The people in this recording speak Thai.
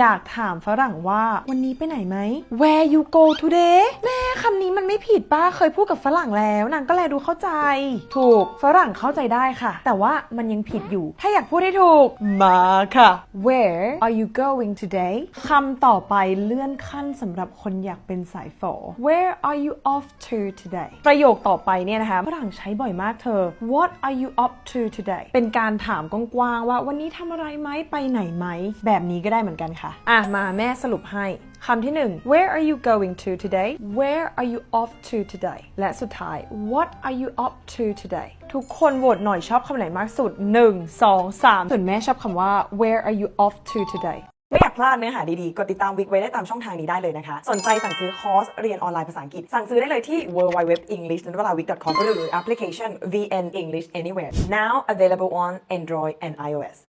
อยากถามฝรั่งว่าวันนี้ไปไหนไหม Where you go today แม่คำนี้มันไม่ผิดป้าเคยพูดกับฝรั่งแล้ว นางก็แลดูเข้าใจ ถูกฝรั่งเข้าใจได้ค่ะ แต่ว่ามันยังผิดอยู่ ถ้าอยากพูดให้ถูก มาค่ะ Where are you going today คำต่อไปเลื่อนขั้นสำหรับคนอยากเป็นสายฝอ Where are you off to today ประโยคต่อไปเนี่ยนะคะฝรั่งใช้บ่อยมากเธอ What are you up to today เป็นการถามกว้างๆว่าวันนี้ทำอะไรไหมไปไหนไหมแบบนี้ก็ได้เหมือนกันค่ะอะ มาแม่สรุปให้คำที่หนึ่ง Where are you going to today Where are you off to today และสุดท้าย What are you up to today ทุกคนโหวตหน่อยชอบคำไหนมากสุด 1 2 3 ส่วนแม่ชอบคำว่า Where are you off to today ไม่อยากพลาดเนื้อหาดีๆ กดติดตามวิกไว้ได้ตามช่องทางนี้ได้เลยนะคะ สนใจสั่งซื้อคอร์สเรียนออนไลน์ภาษาอังกฤษ สั่งซื้อได้เลยที่ www.english.com หรือแอปพลิเคชัน VN English Anywhere now available on Android and iOS